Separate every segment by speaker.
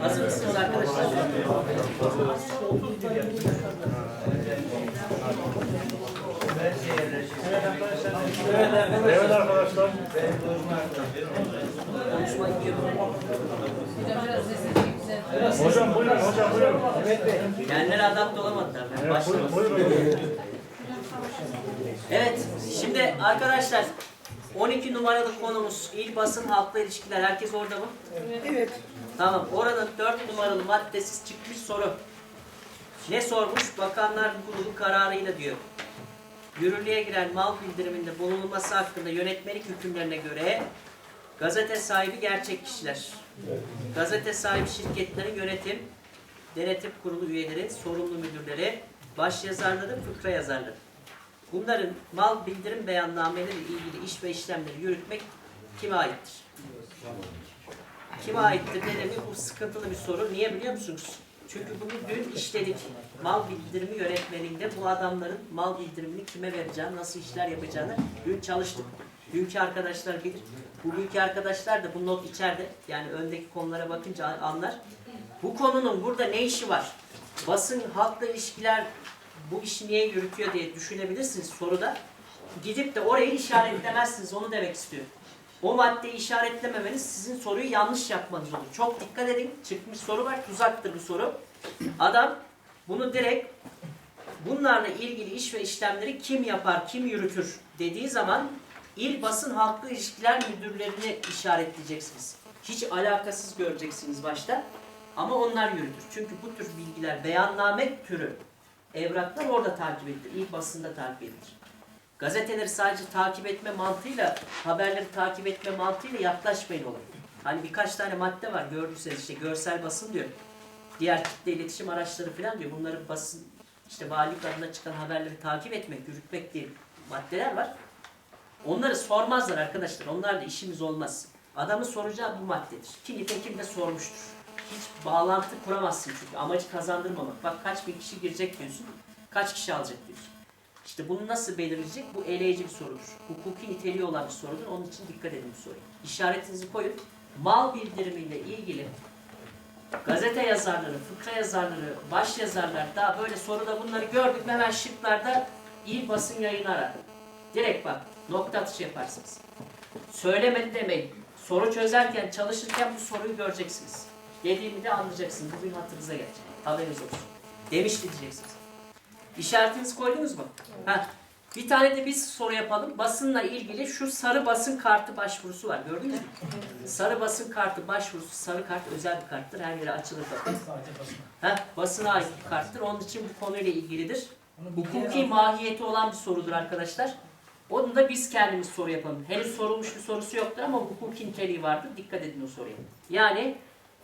Speaker 1: Hazır mısınız arkadaşlar?
Speaker 2: Evet arkadaşlar.
Speaker 1: Konuşma gidiyor.
Speaker 2: Hocam buyurun, hocam buyurun.
Speaker 1: Gençler adapte olamadılar. Ben
Speaker 2: Evet, buyurun, buyurun.
Speaker 1: Evet, şimdi arkadaşlar 12 numaralı konumuz il basın halkla ilişkiler. Herkes orada mı?
Speaker 3: Evet.
Speaker 1: Tamam, oranın 4 numaralı maddesiz çıkmış soru. Ne sormuş? Bakanlar Kurulu kararıyla diyor. Yürürlüğe giren mal bildiriminde bulunulması hakkında yönetmelik hükümlerine göre gazete sahibi gerçek kişiler. Gazete sahibi şirketlerin yönetim, denetim kurulu üyeleri, sorumlu müdürleri, başyazarları, fıkra yazarları. Bunların mal bildirim beyannameleri ilgili iş ve işlemleri yürütmek kime aittir? Kime aittir dediğimi bu sıkıntılı bir soru. Niye biliyor musunuz? Çünkü bunu dün işledik. Mal bildirimi yönetmeliğinde bu adamların mal bildirimini kime vereceğini, nasıl işler yapacağını dün çalıştık. Dünkü arkadaşlar bilir. Bugünkü arkadaşlar da bu not içeride. Yani öndeki konulara bakınca anlar. Bu konunun burada ne işi var? Basın halkla ilişkiler bu işi niye yürütüyor diye düşünebilirsiniz soruda. Gidip de orayı işaretlemezsiniz. Onu demek istiyor. O maddeyi işaretlememeniz sizin soruyu yanlış yapmanız olur. Çok dikkat edin. Çıkmış soru var. Tuzaktır bu soru. Adam bunu direkt bunlarla ilgili iş ve işlemleri kim yapar, kim yürütür dediği zaman il basın halkla ilişkiler müdürlerini işaretleyeceksiniz. Hiç alakasız göreceksiniz başta. Ama onlar yürütür. Çünkü bu tür bilgiler beyanname türü evraklar orada takip edilir. İl basında takip edilir. Gazeteleri sadece takip etme mantığıyla, haberleri takip etme mantığıyla yaklaşmayın olur. Hani birkaç tane madde var gördüyseniz işte görsel basın diyor. Diğer kitle iletişim araçları falan diyor. Bunların basın, işte valilik adına çıkan haberleri takip etmek, yürütmek diye maddeler var. Onları sormazlar arkadaşlar. Onlarla işimiz olmaz. Adamın soracağı bu maddedir. Ki nitekim de sormuştur. Hiç bağlantı kuramazsın çünkü. Amacı kazandırmamak. Bak kaç bin kişi girecek diyorsun. Kaç kişi alacak diyorsun. İşte bunu nasıl belirleyecek? Bu eleyici bir sorudur. Hukuki niteliği olan bir sorudur. Onun için dikkat edin bu soruya. İşaretinizi koyun. Mal bildirimiyle ilgili gazete yazarları, fıkra yazarları, baş yazarlar daha böyle soruda bunları gördük hemen şıklarda il basın yayını arar. Direkt bak nokta atışı yaparsınız. Söylemedi demeyin. Soru çözerken, çalışırken bu soruyu göreceksiniz. Dediğimi de anlayacaksınız. Bugün hatırınıza gelecek. Haberiniz olsun. Demişti diyeceksiniz. İşaretinizi koydunuz mu? Ha. Bir tane de biz soru yapalım. Basınla ilgili şu sarı basın kartı başvurusu var. Gördünüz mü? Sarı basın kartı başvurusu, sarı kart özel bir karttır. Her yere açılır. Ha, basına ait bir karttır. Onun için bu konuyla ilgilidir. Hukuki mahiyeti olan bir sorudur arkadaşlar. Onu da biz kendimiz soru yapalım. Henüz sorulmuş bir sorusu yoktur ama hukuki niteliği vardır. Dikkat edin o soruya. Yani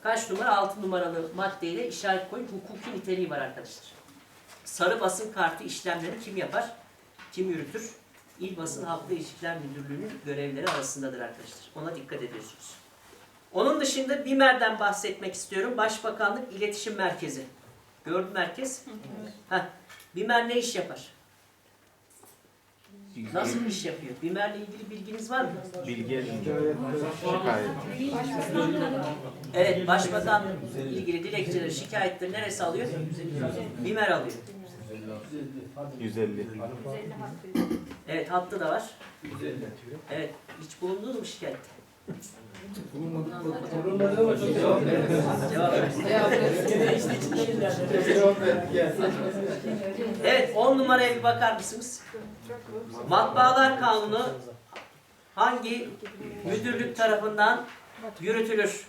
Speaker 1: kaç numara? 6 numaralı maddeyle işaret koyun. Hukuki niteliği var arkadaşlar. Sarı basın kartı işlemlerini kim yapar? Kim yürütür? İl Basın Halkla İlişkiler Müdürlüğü'nün görevleri arasındadır arkadaşlar. Ona dikkat ediyorsunuz. Onun dışında BİMER'den bahsetmek istiyorum. Başbakanlık İletişim Merkezi. Gördün merkez? Heh. BİMER ne iş yapar? Nasıl bir iş yapıyor? BİMER'le ilgili bilginiz var mı?
Speaker 4: Bilgi şikayet.
Speaker 1: Evet, başbakan ilgili dilekçeleri, şikayetleri neresi alıyor? BİMER alıyor.
Speaker 4: 150.
Speaker 1: Evet, hattı da var. Evet, hiç bulundunuz mu şikayette? Evet, 10 numaraya bir bakar mısınız? Matbaalar Kanunu hangi müdürlük tarafından yürütülür?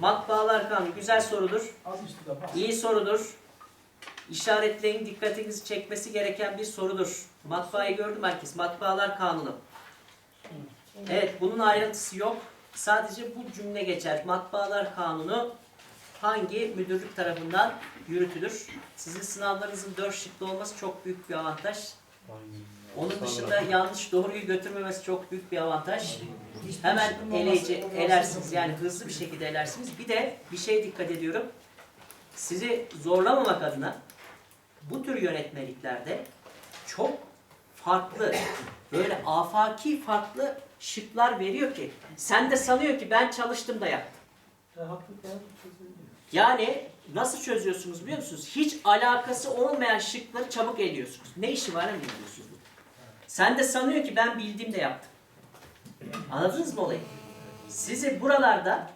Speaker 1: Matbaalar Kanunu güzel sorudur. İyi sorudur. İşaretleyin dikkatinizi çekmesi gereken bir sorudur. Matbaayı gördüm herkes. Matbaalar Kanunu. Evet bunun ayrıntısı yok. Sadece bu cümle geçer. Matbaalar Kanunu hangi müdürlük tarafından yürütülür? Sizin sınavlarınızın dört şıklı olması çok büyük bir avantaj. Onun dışında yanlış doğruyu götürmemesi çok büyük bir avantaj. Hemen eleyici, elersiniz yani hızlı bir şekilde elersiniz. Bir de bir şey dikkat ediyorum. Sizi zorlamamak adına bu tür yönetmeliklerde çok farklı, böyle afaki farklı şıklar veriyor ki sen de sanıyor ki ben çalıştım da yaptım. Yani nasıl çözüyorsunuz biliyor musunuz? Hiç alakası olmayan şıkları çabuk eliyorsunuz. Ne işi var mı diyorsunuz? Sen de sanıyor ki ben bildiğim de yaptım. Anladınız mı olayı? Sizi buralarda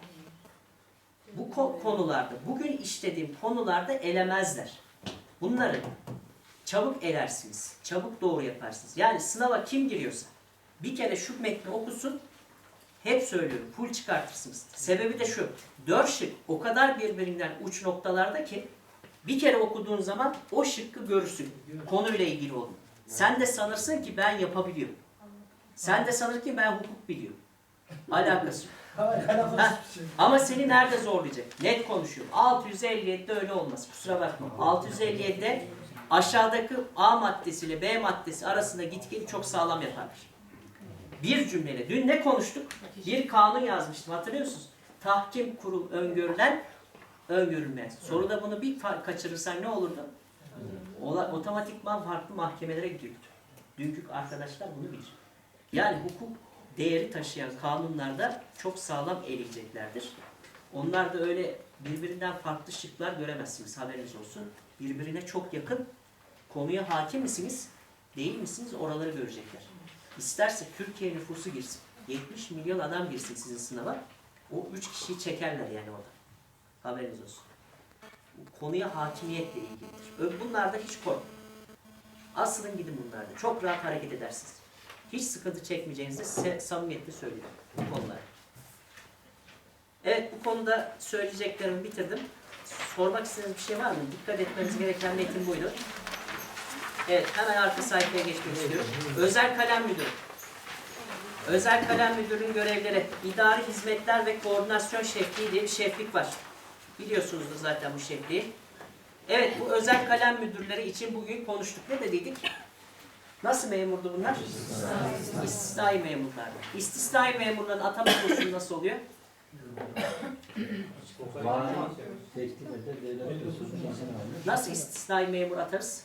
Speaker 1: bu ko- konularda, bugün işlediğim konularda elemezler. Bunları çabuk elersiniz. Çabuk doğru yaparsınız. Yani sınava kim giriyorsa bir kere şu metni okusun. Hep söylüyorum. Full çıkartırsınız. Sebebi de şu. Dört şık o kadar birbirinden uç noktalarda ki bir kere okuduğun zaman o şıkkı görürsün. Konuyla ilgili olduğunu. Sen de sanırsın ki ben yapabiliyorum. Sen de sanır ki ben hukuk biliyorum. Alakası yok. Heh, Ama seni nerede zorlayacak? Net konuşuyorum. 657'de öyle olmaz. Kusura bakma. 657'de aşağıdaki A maddesiyle B maddesi arasında git gel çok sağlam yaparlar. Bir cümleyle. Dün ne konuştuk? Bir kanun yazmıştım hatırlıyor musunuz? Tahkim kurul öngörülen öngörülmeyen. Soruda bunu bir fa- kaçırırsan ne olurdu? Ola, otomatikman farklı mahkemelere gidiyordu. Dünkü arkadaşlar bunu bilir. Yani hukuk değeri taşıyan kanunlarda çok sağlam eleyeceklerdir. Onlar da öyle birbirinden farklı şıklar göremezsiniz haberiniz olsun. Birbirine çok yakın konuya hakim misiniz? Değil misiniz? Oraları görecekler. İsterse Türkiye nüfusu girsin. 70 milyon adam girsin sizin sınava. O 3 kişiyi çekerler yani orada. Haberiniz olsun. Bu Konuya hakimiyetle ilgilidir. Bunlarda hiç korkmayın. Asılın gidin bunlarda. Çok rahat hareket edersiniz. Hiç sıkıntı çekmeyeceğinizi size samimiyetle söylüyorum bu konularda. Evet bu konuda söyleyeceklerimi bitirdim. Sormak istediğiniz bir şey var mı? Dikkat etmemiz gereken metin buydu. Evet hemen arka sayfaya geçmek istiyorum. Özel kalem müdürü. Özel kalem müdürünün görevleri idari hizmetler ve koordinasyon şefliği diye bir şeflik var. Biliyorsunuzdur zaten bu şefliği. Evet bu özel kalem müdürleri için bugün konuştuk. Ne dediydik? Nasıl memurdu bunlar? İstisnai memurlar. İstisnai memurların atama koşulu nasıl oluyor? Nasıl istisnai memur atarız?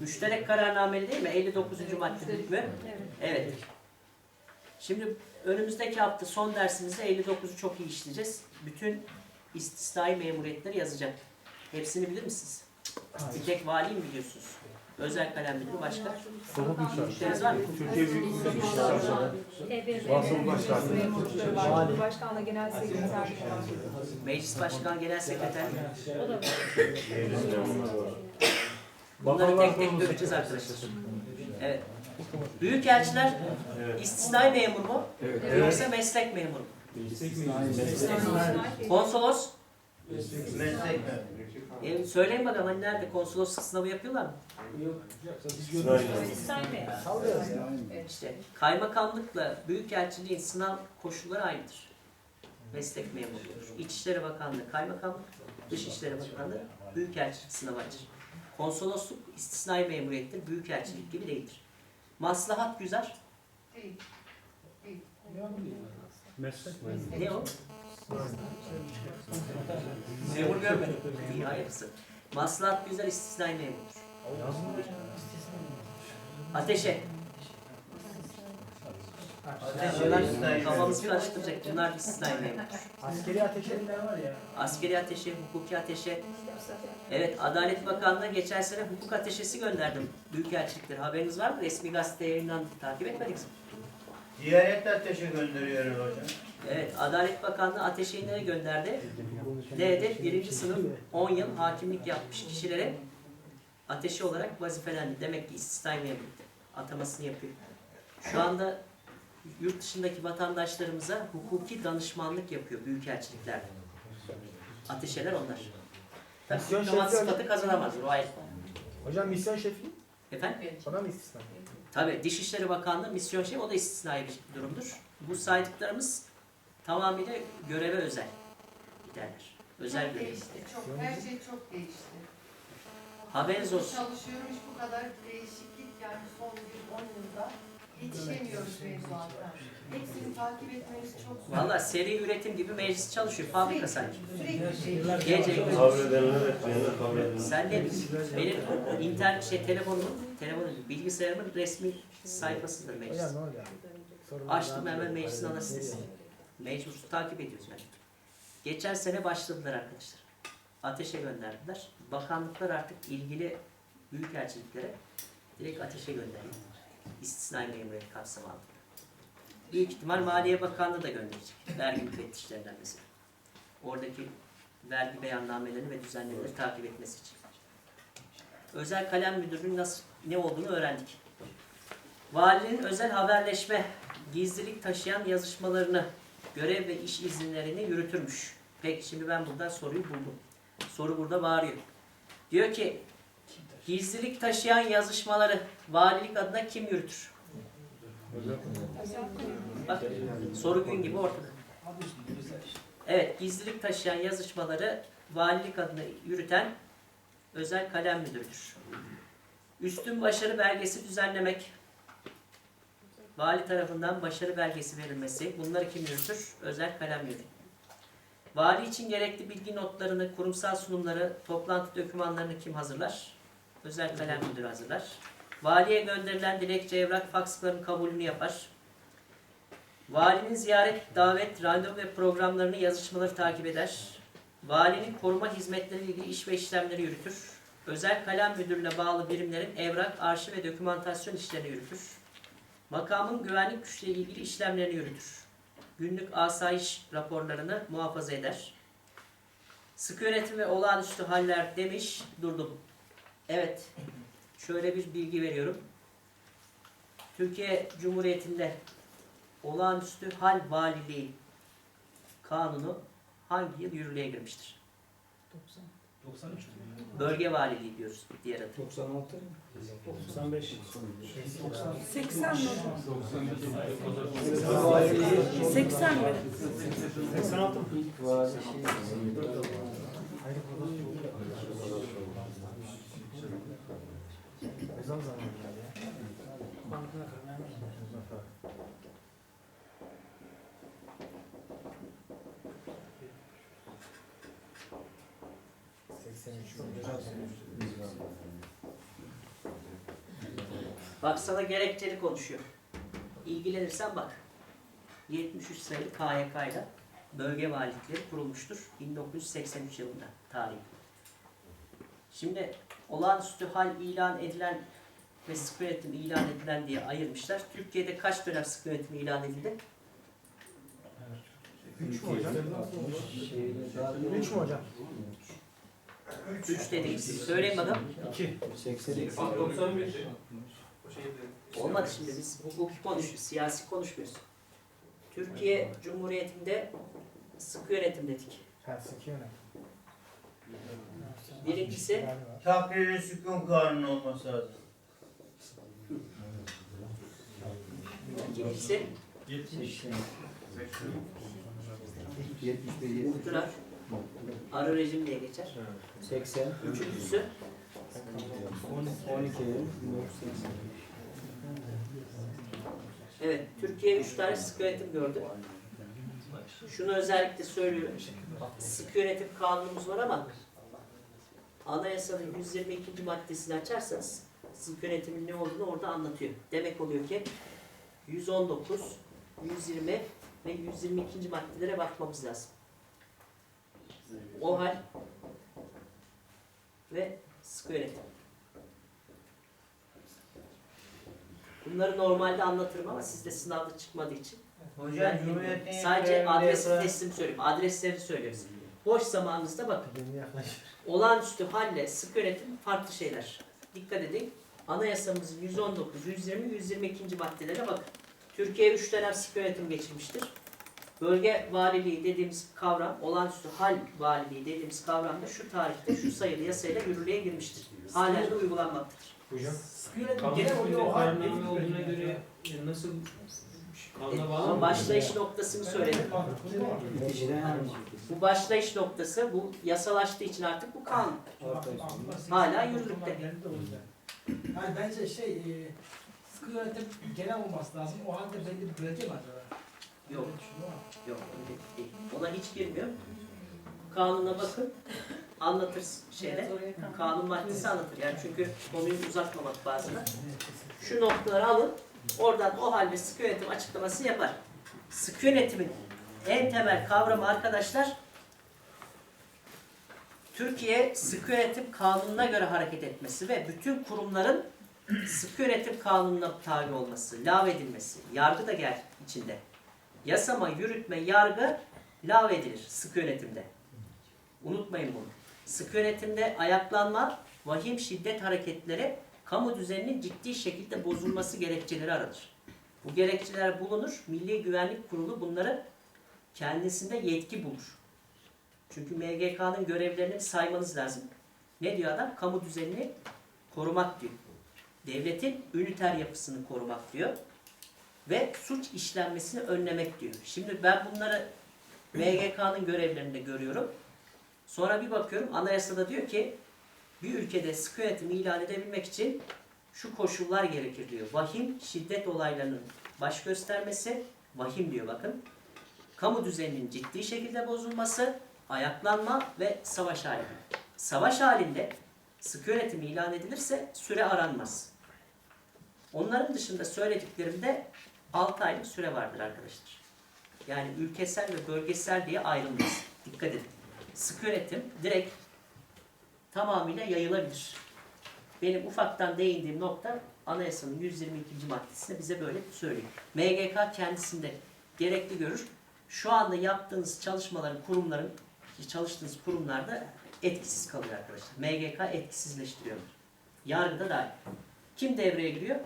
Speaker 1: Müşterek kararnameli değil mi? 59. madde hükmü. Evet. Şimdi önümüzdeki hafta son dersimizde 59'u çok iyi işleyeceğiz. Bütün istisnai memuriyetleri yazacağım. Hepsini bilir misiniz? Bir tek vali mi biliyorsunuz? Özel kalem müdürü başka? Müşteriniz var mı?
Speaker 2: Türkiye Büyük Millet İşleri Basın Başkanı.
Speaker 3: Cumhurbaşkanlığı Genel Sekreteri.
Speaker 1: Meclis Başkanı Genel Sekreter. Bunları tek tek göreceğiz arkadaşlar. Evet. Büyükelçiler istisnai memur mu? Yoksa meslek memuru mu? Konsolos? E, söyleyin bakalım hani nerede? Konsolosluk sınavı yapıyorlar mı? İşte kaymakamlıkla büyükelçiliğin sınav koşulları aynıdır. Meslek memurluğudur. İçişleri Bakanlığı kaymakamlık, Dışişleri Bakanlığı büyükelçilik sınavı açar. Konsolosluk istisnai memuriyettir, büyükelçilik gibi değildir. Maslahat
Speaker 2: Meslek
Speaker 1: ne o? Memur görmedim. Hayırlısı. Maslahat güzel istisnai memurdur. Ateşe. Bunlar kafamızı karıştıracak. Bunlar istisnai memurdur.
Speaker 5: Askeri ateşler var ya.
Speaker 1: Askeri ateşe, hukuki ateşe. Evet, Adalet Bakanlığı geçen sene hukuk ateşesi gönderdim. Büyükelçilikleri. Haberiniz var mı? Resmi gazete yayınlandı. Takip etmediniz mi?
Speaker 6: Ziyaret ateşi gönderiyoruz hocam.
Speaker 1: Evet, Adalet Bakanlığı ateşeyi nereye gönderdi? N'de birinci sınıf 10 yıl hakimlik yapmış kişilere ateşi olarak vazifelendi. Demek ki istisnai memurlukta atamasını yapıyor. Şu anda yurt dışındaki vatandaşlarımıza hukuki danışmanlık yapıyor büyükelçiliklerde. Ateşeler onlar. Tabii
Speaker 5: Misyon
Speaker 1: diplomat
Speaker 5: şefi
Speaker 1: sıfatı kazanamaz. Ruayet.
Speaker 5: Hocam misyon şefi
Speaker 1: Efendim?
Speaker 5: ona mı istisna?
Speaker 1: Tabii Dışişleri Bakanlığı misyon şey o da istisnai bir durumdur. Bu saydıklarımız tamamıyla göreve özel giderler. Özel
Speaker 7: Çok
Speaker 1: görev.
Speaker 7: değişti. Çok, her şey çok değişti.
Speaker 1: Haberiniz olsun.
Speaker 7: Çalışıyorum hiç bu kadar değişiklik
Speaker 3: yani son bir 10 yılda yetişemiyoruz mevzuata. Hepsini takip etmeniz çok zor.
Speaker 1: Valla seri üretim gibi meclis çalışıyor. Fabrika sanki.
Speaker 3: Sürekli.
Speaker 1: Gece gündüz.
Speaker 2: Kabul.
Speaker 1: Sen de benim internet şey telefonumun, telefonum bilgisayarımın resmi sayfasıdır meclis. Açtım hemen meclisin ana sitesi. Mecbur takip ediyoruz yani. Geçen sene başladılar arkadaşlar. Ateşe gönderdiler. Bakanlıklar artık ilgili büyükelçiliklere direkt ateşe gönderiyor. İstisnai memuriyet kapsamı altında. Büyük ihtimal Maliye Bakanlığı da gönderecek. Vergi müfettişlerinden mesela. Oradaki vergi beyannamelerini ve düzenlemeleri takip etmesi için. Özel kalem müdürlüğünün nasıl ne olduğunu öğrendik. Valinin özel haberleşme, gizlilik taşıyan yazışmalarını, görev ve iş izinlerini yürütürmüş. Peki şimdi ben buradan soruyu buldum. Soru burada bağırıyor. Diyor ki, gizlilik taşıyan yazışmaları valilik adına kim yürütür? Bak, soru gün gibi ortada. Evet, gizlilik taşıyan yazışmaları valilik adına yürüten özel kalem müdürüdür. Üstün başarı belgesi düzenlemek, Vali tarafından başarı belgesi verilmesi, bunları kim yürütür? Özel kalem yürütür. Vali için gerekli bilgi notlarını, kurumsal sunumları, toplantı dokümanlarını kim hazırlar? Özel kalem müdürü hazırlar. Valiye gönderilen dilekçe, evrak, faksların kabulünü yapar. Valinin ziyaret, davet, randevu ve programlarını, yazışmaları takip eder. Valinin koruma hizmetleri ilgili iş ve işlemleri yürütür. Özel kalem müdürüne bağlı birimlerin evrak, arşiv ve dokümantasyon işlerini yürütür. Makamın güvenlik güçleriyle ilgili işlemlerini yürütür. Günlük asayiş raporlarını muhafaza eder. Sıkı yönetim ve olağanüstü haller demiş, durdum. Evet, şöyle bir bilgi veriyorum. Türkiye Cumhuriyeti'nde olağanüstü hal valiliği kanunu hangi yıl yürürlüğe girmiştir?
Speaker 5: 93
Speaker 1: Bölge valiliği diyoruz diğer adı.
Speaker 2: 96 95
Speaker 7: 80 mi? 80 mi?
Speaker 2: 86
Speaker 5: Ezan zamanı ya. Kırmaya
Speaker 1: Bak sana gerekçeli konuşuyor. İlgilenirsen bak. 73 sayılı KYK bölge valilikleri kurulmuştur. 1983 yılında tarihi. Şimdi olağanüstü hal ilan edilen ve sıkı yönetim ilan edilen diye ayırmışlar. Türkiye'de kaç dönem sıkı yönetim ilan edildi?
Speaker 5: 3 mü hocam? 3 mü hocam?
Speaker 1: 3 dedik. Söyleyin bakalım.
Speaker 5: 2.
Speaker 1: Olmadı şimdi biz hukuki konuşuyoruz, siyasi konuşmuyoruz. Türkiye Cumhuriyeti'nde sıkı yönetim dedik.
Speaker 5: Ha, sıkıyor ne?
Speaker 1: Birincisi
Speaker 6: Takriri sükun kanunu olması lazım.
Speaker 1: İkincisi muhtırar. Arı rejim diye geçer.
Speaker 4: 80,
Speaker 1: Üçüncüsü
Speaker 4: 12,
Speaker 1: evet Türkiye üç tane sıkı yönetim gördü. Şunu özellikle söylüyorum. Sıkı yönetim kanunumuz var ama anayasanın 122. maddesini açarsanız sıkı yönetimin ne olduğunu orada anlatıyor. Demek oluyor ki 119, 120 ve 122. maddelere bakmamız lazım. O hal ve sıkı yönetim. Bunları normalde anlatırım ama sizde sınavda çıkmadığı için
Speaker 6: Hocam
Speaker 1: ben
Speaker 6: Cumhuriyet'in
Speaker 1: sadece adresi teslim söyleyeyim. Adresleri söylüyoruz. Boş zamanınızda bakın. Olağanüstü halle sıkı yönetim farklı şeyler. Dikkat edin. Anayasamızın 119, 120, 122. maddelere bakın. Türkiye 3 dönem sıkı yönetim geçirmiştir. Bölge valiliği dediğimiz kavram, olağanüstü hal valiliği dediğimiz kavram da şu tarihte şu sayılı yasayla yürürlüğe girmiştir. Halen de uygulanmaktadır.
Speaker 5: Hocam.
Speaker 2: Kanun kararname olduğuna göre e, nasıl mı?
Speaker 1: başlayış noktasını söyledim. Bu başlayış noktası bu yasalaştığı için artık bu kanun. Hala yürürlükte.
Speaker 5: Yani bence şey, e, sıkı yönetim genel olması lazım. O halde belli bir bölge.
Speaker 1: Yok.
Speaker 5: Düşünüyorum ama.
Speaker 1: Yok öyle değil. Ona hiç girmiyor. Kanuna bakın. Anlatır şeyde. Kanun maddesi anlatır. Yani çünkü konuyu uzatmamak bazında. Şu noktaları alın. Oradan o halde sıkı yönetim açıklaması yapar. Sıkı yönetimin en temel kavramı arkadaşlar Türkiye sıkı yönetim kanununa göre hareket etmesi ve bütün kurumların sıkı yönetim kanununa tabi olması, lağvedilmesi, yargı da gel içinde. Yasama, yürütme, yargı lağvedilir sıkı yönetimde. Unutmayın bunu. Sıkı yönetimde ayaklanma, vahim şiddet hareketleri kamu düzeninin ciddi şekilde bozulması gerekçeleri aranır. Bu gerekçeler bulunur. Milli Güvenlik Kurulu bunları kendisinde yetki bulur. Çünkü MGK'nın görevlerini saymanız lazım. Ne diyor adam? Kamu düzenini korumak diyor. Devletin üniter yapısını korumak diyor. Ve suç işlenmesini önlemek diyor. Şimdi ben bunları MGK'nın görevlerinde görüyorum. Sonra bir bakıyorum anayasada diyor ki bir ülkede sıkı yönetim ilan edebilmek için şu koşullar gerekir diyor. Vahim şiddet olaylarının baş göstermesi, vahim diyor bakın. Kamu düzeninin ciddi şekilde bozulması, ayaklanma ve savaş hali. Savaş halinde sıkı yönetim ilan edilirse süre aranmaz. Onların dışında söylediklerimde 6 aylık süre vardır arkadaşlar. Yani ülkesel ve bölgesel diye ayrılmaz. Dikkat edin. Sıkı yönetim direkt tamamıyla yayılabilir. Benim ufaktan değindiğim nokta anayasanın 122. maddesinde bize böyle söylüyor. MGK kendisinde gerekli görür. Şu anda yaptığınız çalışmaların, kurumların, çalıştığınız kurumlarda etkisiz kalıyor arkadaşlar. MGK etkisizleştiriyor. Yargıda dahil. Kim devreye giriyor?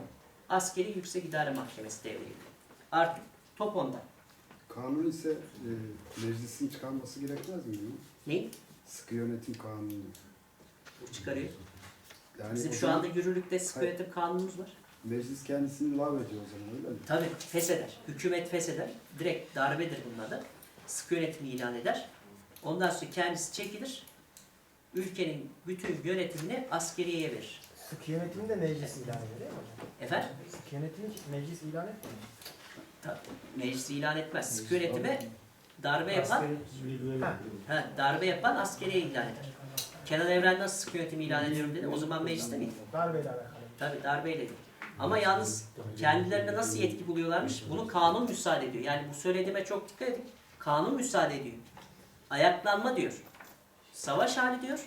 Speaker 1: Askeri Yüksek İdare Mahkemesi devreye giriyor. Artık top onda.
Speaker 8: Kanun ise e, meclisin çıkarması gerekmez mi?
Speaker 1: Ne?
Speaker 8: Sıkı yönetim kanunu.
Speaker 1: Bu çıkarıyor.
Speaker 8: Yani
Speaker 1: Bizim şu anda yürürlükte sıkı
Speaker 8: Hayır.
Speaker 1: yönetim kanunumuz var.
Speaker 8: Meclis kendisini lav ediyor o zaman öyle mi?
Speaker 1: Tabii fesheder. Hükümet fesheder. Direkt darbedir bunun adı. Sıkı yönetimi ilan eder. Ondan sonra kendisi çekilir. Ülkenin bütün yönetimini askeriyeye verir.
Speaker 5: Sıkı yönetimi de meclis ilan ediyor değil mi hocam?
Speaker 1: Efendim?
Speaker 5: Sıkı yönetimi meclis ilan etmiyor.
Speaker 1: Meclisi ilan etmez. Sıkı yönetime darbe yapan,
Speaker 5: Ha.
Speaker 1: darbe yapan askeriye ilan eder. Kenan Evren nasıl sıkı yönetimi ilan ediyorum dedi. O zaman mecliste miydi?
Speaker 5: Darbeyle alakalı.
Speaker 1: Tabii darbeyle değil. Ama yalnız kendilerine nasıl yetki buluyorlarmış? Bunu kanun müsaade ediyor. Yani bu söylediğime çok dikkat edin. Kanun müsaade ediyor. Ayaklanma diyor. Savaş hali diyor.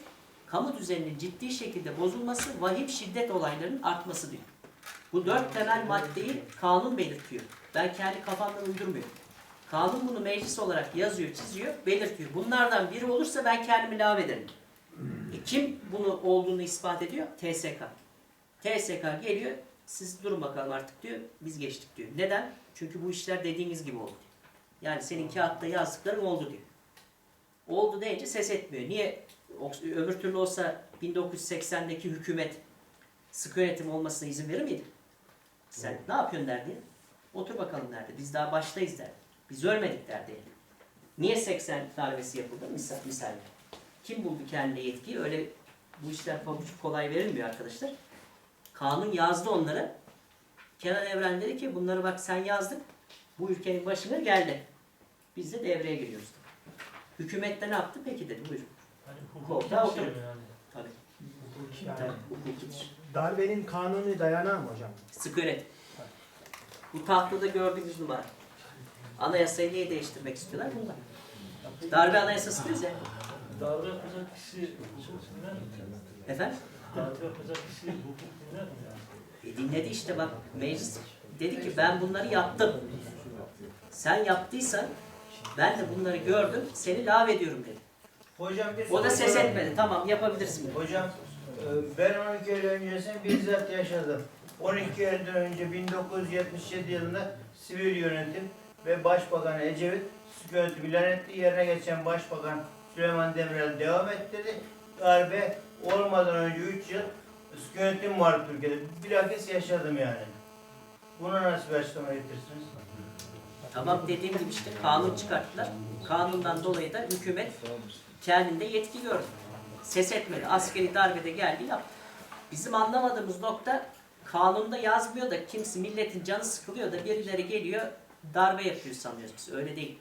Speaker 1: Kamu düzeninin ciddi şekilde bozulması, vahim şiddet olaylarının artması diyor. Bu dört temel maddeyi kanun belirtiyor. Ben kendi kafamdan uydurmuyorum. Kanun bunu meclis olarak yazıyor, çiziyor, belirtiyor. Bunlardan biri olursa ben kendimi lağvederim. E kim bunu olduğunu ispat ediyor? TSK. TSK geliyor, siz durun bakalım artık diyor, biz geçtik diyor. Neden? Çünkü bu işler dediğiniz gibi oldu. diyor. Yani senin kağıtta yazdıkların oldu diyor. Oldu deyince ses etmiyor. Niye? Öbür türlü olsa 1980'deki hükümet sıkı yönetim olmasına izin verir miydi? Sen ne yapıyorsun derdi. Otur bakalım derdi. Biz daha baştayız derdi. Biz ölmedik derdi. Niye 80 darbesi yapıldı? Misal, misal. Kim buldu kendine yetkiyi? Öyle bu işler pabuç kolay verilmiyor arkadaşlar. Kanun yazdı onları. Kenan Evren dedi ki bunları bak sen yazdık. Bu ülkenin başına geldi. Biz de devreye giriyoruz. Hükümet de ne yaptı? Peki dedi buyurun. Koltuğa oturun. Tabii.
Speaker 5: Yani
Speaker 1: Tabii. Hukukidir.
Speaker 5: darbenin kanuni dayanağı mı hocam?
Speaker 1: Sıkı yönetim. Bu tahtada gördüğümüz numara. Anayasayı niye değiştirmek istiyorlar? Bunlar. Darbe anayasası diyoruz ya.
Speaker 2: Darbe yapacak kişi hukuk dinler mi?
Speaker 1: Efendim?
Speaker 2: Darbe yapacak kişi hukuk dinler mi?
Speaker 1: E dinledi işte bak meclis dedi ki ben bunları yaptım. Sen yaptıysan ben de bunları gördüm seni lav ediyorum dedi.
Speaker 6: Hocam bir
Speaker 1: O da ses
Speaker 6: sorayım.
Speaker 1: etmedi. Tamam yapabilirsin.
Speaker 6: Hocam e, ben 12 yıl öncesini bizzat yaşadım. 12 yıldan önce 1977 yılında sivil yönetim ve Başbakan Ecevit sıkı yönetim ilan etti. Yerine geçen Başbakan Süleyman Demirel devam ettirdi. Darbe olmadan önce 3 yıl sıkı yönetim var Türkiye'de. Bilakis yaşadım yani. Buna nasıl bir açıklama getirsiniz?
Speaker 1: Tamam dediğim gibi işte kanun çıkarttılar. Kanundan dolayı da hükümet kendinde yetki gördü. Ses etmedi. Askeri darbede geldi yaptı. Bizim anlamadığımız nokta kanunda yazmıyor da kimse milletin canı sıkılıyor da birileri geliyor darbe yapıyor sanıyoruz biz. Öyle değil.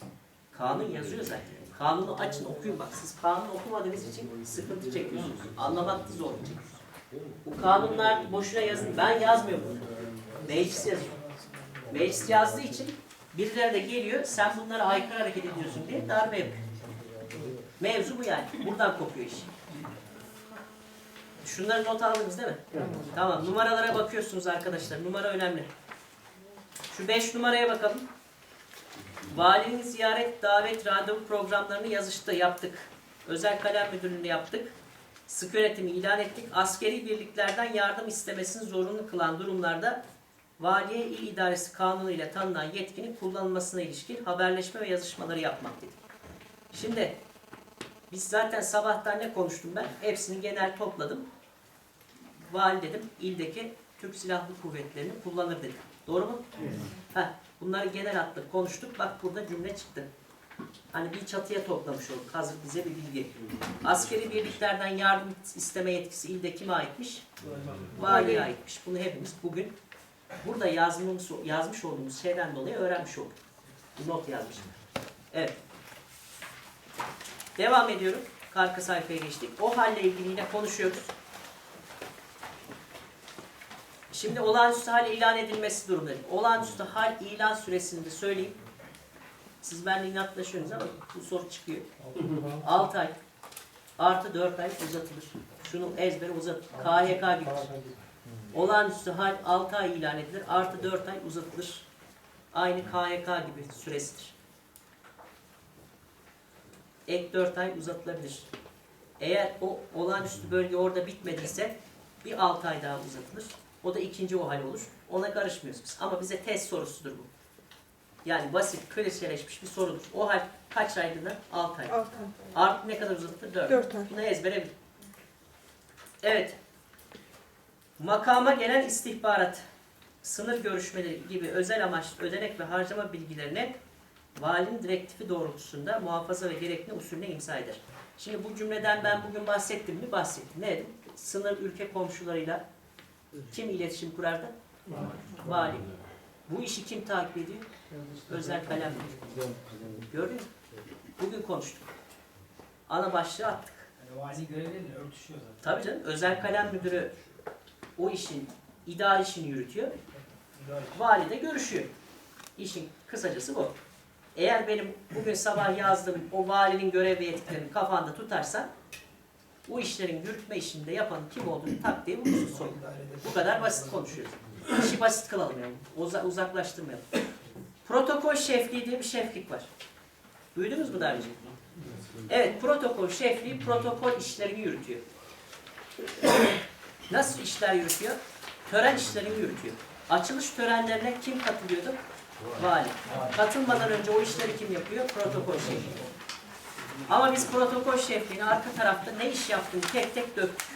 Speaker 1: Kanun yazıyor zaten. Kanunu açın okuyun bak. Siz kanunu okumadığınız için sıkıntı çekiyorsunuz. Anlamakta zorluk çekiyorsunuz. Bu kanunlar boşuna yazın. Ben yazmıyorum bunu. Meclis yazıyor. Meclis yazdığı için birileri de geliyor sen bunlara aykırı hareket ediyorsun diye darbe yapıyor. Mevzu bu yani. Buradan kopuyor iş. Şunları not aldınız değil mi? Tamam. Numaralara bakıyorsunuz arkadaşlar. Numara önemli. Şu 5 numaraya bakalım. Valinin ziyaret, davet, randevu programlarını yazışta yaptık. Özel kalem müdürlüğünde yaptık. Sık yönetimi ilan ettik. Askeri birliklerden yardım istemesini zorunlu kılan durumlarda valiye il idaresi kanunu ile tanınan yetkinin kullanılmasına ilişkin haberleşme ve yazışmaları yapmak dedik. Şimdi biz zaten sabahtan ne konuştum ben? Hepsini genel topladım. Vali dedim, ildeki Türk Silahlı Kuvvetleri'ni kullanır dedim. Doğru mu? Heh, bunları genel hatlı konuştuk. Bak burada cümle çıktı. Hani bir çatıya toplamış olduk. Hazır bize bir bilgi. Askeri birliklerden yardım isteme yetkisi ilde kime aitmiş? Valiye aitmiş. Bunu hepimiz bugün burada yazmamız, yazmış olduğumuz şeyden dolayı öğrenmiş olduk. Bir not yazmışım. Evet. Devam ediyorum. Arka sayfaya geçtik. O halle ilgili yine konuşuyoruz. Şimdi olağanüstü hal ilan edilmesi durumları. Olağanüstü hal ilan süresini de söyleyeyim. Siz benimle inatlaşıyorsunuz ama bu soru çıkıyor. 6 ay artı 4 ay uzatılır. Şunu ezber uzat. KHK gibidir. Olağanüstü hal 6 ay ilan edilir. Artı 4 ay uzatılır. Aynı KHK gibi süresidir. Ek 4 ay uzatılabilir. Eğer o olağanüstü bölge orada bitmediyse bir 6 ay daha uzatılır. O da ikinci o hal olur. Ona karışmıyoruz biz. Ama bize test sorusudur bu. Yani basit, klişeleşmiş bir sorudur. O hal kaç aylığına? 6 ay.
Speaker 7: Altı.
Speaker 1: Artı ne kadar uzatılır? 4.
Speaker 7: Dört ay.
Speaker 1: Bunu ezbere bil. Evet. Makama gelen istihbarat, sınır görüşmeleri gibi özel amaçlı ödenek ve harcama bilgilerini valinin direktifi doğrultusunda muhafaza ve gerekli usulüne imza eder. Şimdi bu cümleden ben bugün bahsettim mi? Bahsettim. Ne dedim? Sınır ülke komşularıyla kim iletişim kurardı? Vali. Bu işi kim takip ediyor? Özel kalem müdürü. Gördün mü? Bugün konuştuk. Ana başlığı attık.
Speaker 5: Yani vali görevleriyle örtüşüyor zaten.
Speaker 1: Tabii canım özel kalem müdürü o işin idari işini yürütüyor. Vali de görüşüyor. İşin kısacası bu. Eğer benim bugün sabah yazdığım o valinin görev ve yetkilerini kafanda tutarsan bu işlerin yürütme işinde yapan kim olduğunu tak diye bulursun sonra. Bu kadar basit konuşuyoruz. İşi basit kılalım yani. Uza- uzaklaştırmayalım. Protokol şefliği diye bir şeflik var. Duydunuz mu daha önce? Evet, protokol şefliği protokol işlerini yürütüyor. Nasıl işler yürütüyor? Tören işlerini yürütüyor. Açılış törenlerine kim katılıyordu? Vali. Katılmadan önce o işleri kim yapıyor? Protokol şefliği. Ama biz protokol şefliğini arka tarafta ne iş yaptığını tek tek döktük.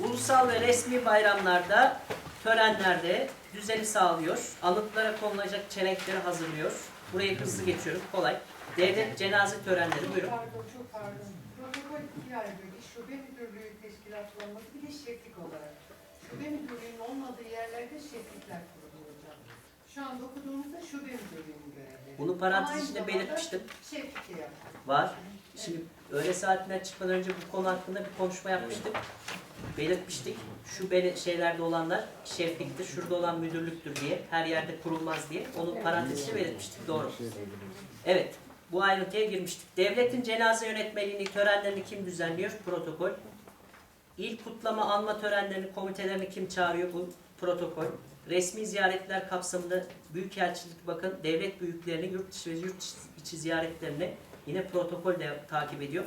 Speaker 1: Ulusal ve resmi bayramlarda, törenlerde düzeni sağlıyor. Anıtlara konulacak çelenkleri hazırlıyor. Burayı hızlı geçiyorum, kolay. Devlet cenaze törenleri, buyurun.
Speaker 3: Pardon, çok pardon. Protokol ikiye ayrılıyor. Bir şube müdürlüğü teşkilatlanması, bir de şeflik olarak. Şube müdürlüğünün olmadığı yerlerde şeflikler kurulu hocam. Şu anda okuduğumuzda şube müdürlüğünün görevleri.
Speaker 1: Bunu parantez
Speaker 3: aynı
Speaker 1: içinde
Speaker 3: zamanda
Speaker 1: belirtmiştim.
Speaker 3: Yapıyor.
Speaker 1: Var. Şimdi öğle saatinden çıkmadan önce bu konu hakkında bir konuşma yapmıştık. Belirtmiştik. Şu beli- şeylerde olanlar şefliktir, şurada olan müdürlüktür diye, her yerde kurulmaz diye. Onu parantez içinde belirtmiştik. Doğru. Evet. Bu ayrıntıya girmiştik. Devletin cenaze yönetmeliğini, törenlerini kim düzenliyor? Protokol. İl kutlama anma törenlerini, komitelerini kim çağırıyor? Bu protokol. Resmi ziyaretler kapsamında Büyükelçilik bakın devlet büyüklerini yurt dışı ve yurt içi ziyaretlerini yine protokol de takip ediyor.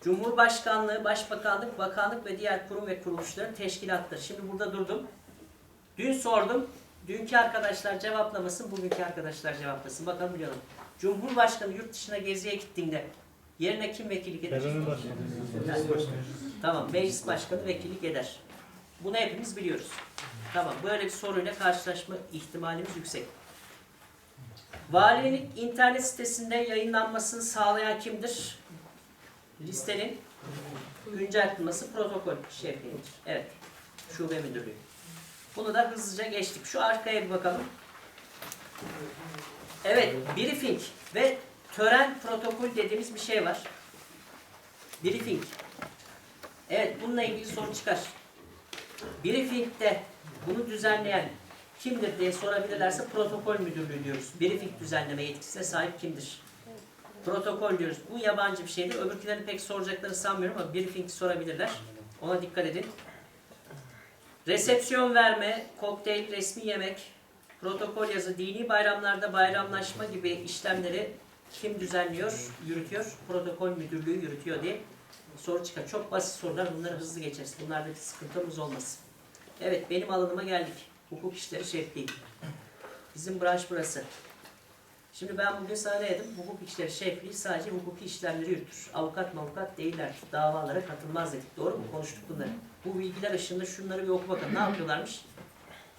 Speaker 1: Cumhurbaşkanlığı, Başbakanlık, Bakanlık ve diğer kurum ve kuruluşların teşkilattır. Şimdi burada durdum. Dün sordum. Dünkü arkadaşlar cevaplamasın, bugünkü arkadaşlar cevaplasın. Bakalım biliyorum. Cumhurbaşkanı yurt dışına geziye gittiğinde yerine kim vekillik eder? Tamam, meclis başkanı vekillik eder. Bunu hepimiz biliyoruz. Tamam, böyle bir soruyla karşılaşma ihtimalimiz yüksek. Valilik internet sitesinde yayınlanmasını sağlayan kimdir? Listenin güncel kılması protokol şefliğidir. Evet. Şube müdürlüğü. Bunu da hızlıca geçtik. Şu arkaya bir bakalım. Evet, briefing ve tören protokol dediğimiz bir şey var. Briefing. Evet, bununla ilgili soru çıkar. Briefing'de bunu düzenleyen kimdir diye sorabilirlerse protokol müdürlüğü diyoruz. Briefing düzenleme yetkisine sahip kimdir? Protokol diyoruz. Bu yabancı bir şeydir. Öbürkülerini pek soracaklarını sanmıyorum ama briefing sorabilirler. Ona dikkat edin. Resepsiyon verme, kokteyl, resmi yemek, protokol yazı, dini bayramlarda bayramlaşma gibi işlemleri kim düzenliyor, yürütüyor? Protokol müdürlüğü yürütüyor diye soru çıkar. Çok basit sorular. Bunları hızlı geçeriz. Bunlarda bir sıkıntımız olmasın. Evet, benim alanıma geldik. Hukuk işleri şefliği. Bizim branş burası. Şimdi ben bugün sana dedim? Hukuk işleri şefliği sadece hukuki işlemleri yürütür. Avukat mavukat değiller. Davalara katılmaz dedik. Doğru mu? Konuştuk bunları. Bu bilgiler ışığında şunları bir oku bakalım. Ne yapıyorlarmış?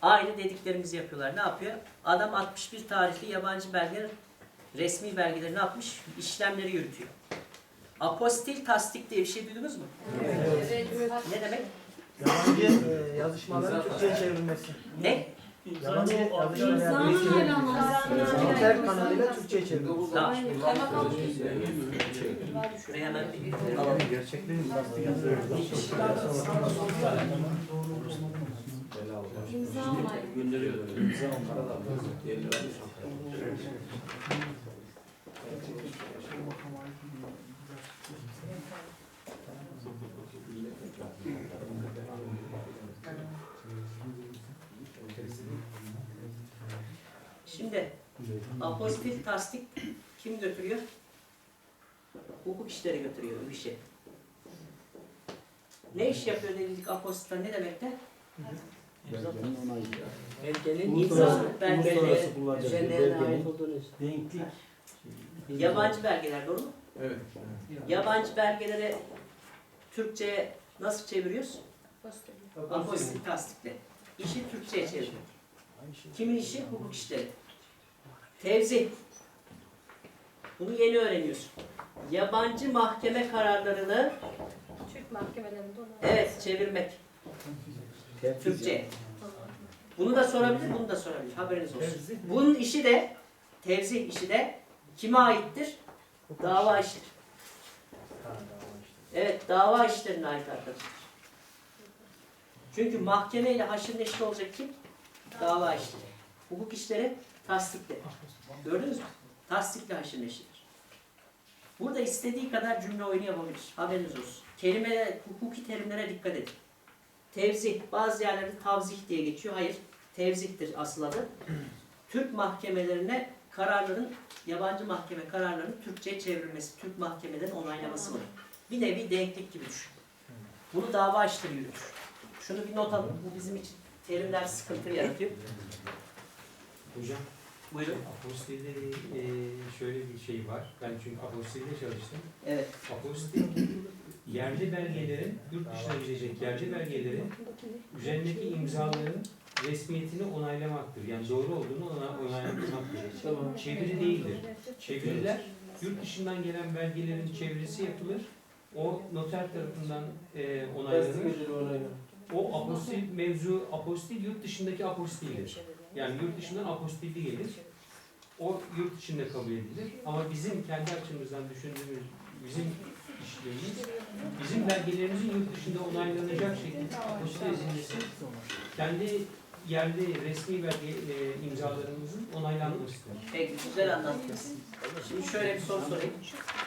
Speaker 1: Aynı dediklerimizi yapıyorlar. Ne yapıyor? Adam 61 tarihli yabancı belgeler, resmi belgeleri ne yapmış? İşlemleri yürütüyor. Apostil tasdik diye bir şey duydunuz mu? Ne demek?
Speaker 6: Yabancı e, yazışmaların Türkçe'ye çevrilmesi.
Speaker 1: Ne?
Speaker 6: Yabancı yazışmaları
Speaker 7: İmzanın onaylanması.
Speaker 6: Noter kanalıyla Türkçe'ye çevrilmesi.
Speaker 1: Tamam. Şuraya hemen bir alalım.
Speaker 7: imza onaylanması.
Speaker 1: Şimdi apostil tasdik kim götürüyor? Hukuk işleri götürüyor bu işi. Ne iş yapıyor dedik apostil ne demekte?
Speaker 8: Belgenin onayı.
Speaker 1: İmza belgeleri,
Speaker 5: Üzerlerine ait.
Speaker 2: Denklik.
Speaker 1: yabancı belgeler doğru mu?
Speaker 2: Evet.
Speaker 1: Yabancı belgeleri Türkçe'ye nasıl çeviriyoruz? Apostil tasdikle. İşi Türkçe'ye çeviriyor. Kimin işi? Hukuk işleri. Tevzi. Bunu yeni öğreniyorsun. Yabancı mahkeme kararlarını
Speaker 7: Türk mahkemelerinde olan.
Speaker 1: evet çevirmek. Türkçe. Bunu da sorabilir, bunu da sorabilir. Haberiniz olsun. Bunun işi de, tevzi işi de kime aittir? Dava işleri. Evet, dava işlerine ait arkadaşlar. Çünkü mahkemeyle haşır neşir olacak kim? Dava işleri. Hukuk işleri tasdikle. Gördünüz mü? Tasdikle haşır neşirdir. Burada istediği kadar cümle oyunu yapabilir. Haberiniz olsun. Kelime, hukuki terimlere dikkat edin. Tevzih, bazı yerlerde tavzih diye geçiyor. Hayır, tevzihtir asıl adı. Türk mahkemelerine kararların, yabancı mahkeme kararlarının Türkçe'ye çevrilmesi, Türk mahkemelerin onaylaması var. Bir nevi denklik gibi düşün. Bunu dava işleri yürütür. Şunu bir not alın, bu bizim için terimler sıkıntı yaratıyor.
Speaker 2: Hocam
Speaker 1: Buyurun.
Speaker 2: apostilde e, şöyle bir şey var. Ben çünkü apostilde çalıştım.
Speaker 1: Evet,
Speaker 2: Apostil yerli belgelerin, yurt dışına gidecek yerli belgelerin üzerindeki imzaların resmiyetini onaylamaktır. Yani doğru olduğunu ona onaylamaktır. Çeviri değildir. Çeviriler yurt dışından gelen belgelerin çevirisi yapılır. O noter tarafından e, onaylanır. O apostil mevzu, apostil yurt dışındaki apostildir. Yani yurt dışından apostilli gelir. O yurt içinde kabul edilir. Ama bizim kendi açımızdan düşündüğümüz bizim işlemimiz, bizim belgelerimizin yurt dışında onaylanacak şekilde apostil edilmesi, kendi yerli resmi belge e, imzalarımızın onaylanmasıdır.
Speaker 1: peki güzel anlattınız. Şimdi şöyle bir soru sorayım.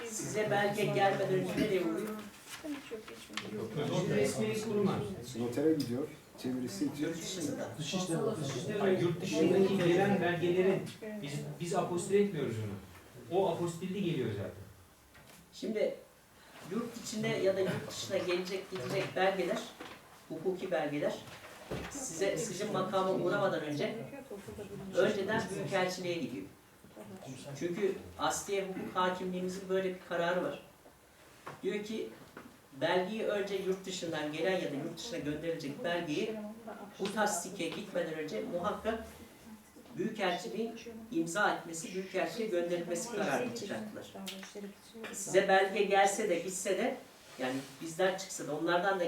Speaker 1: Size belge gelmeden önce nereye uğruyor?
Speaker 2: Bizim resmi kurumlar.
Speaker 8: Notere gidiyor. Çevirisi için.
Speaker 1: Yurt dışında.
Speaker 2: Ay, yurt dışındaki gelen belgelerin biz, biz apostil etmiyoruz onu. O apostilli geliyor zaten.
Speaker 1: Şimdi yurt içine ya da yurt dışına gelecek gidecek belgeler, hukuki belgeler size sizin makama uğramadan önce önceden büyükelçiliğe gidiyor. Çünkü Asliye Hukuk Hakimliğimizin böyle bir kararı var. Diyor ki belgeyi önce yurt dışından gelen ya da yurt dışına gönderilecek belgeyi bu tasdike gitmeden önce muhakkak Büyükelçiliğin imza etmesi, Büyükelçiliğe gönderilmesi kararını çıkarttılar. Size belge gelse de gitse de Yani bizden çıksa da onlardan da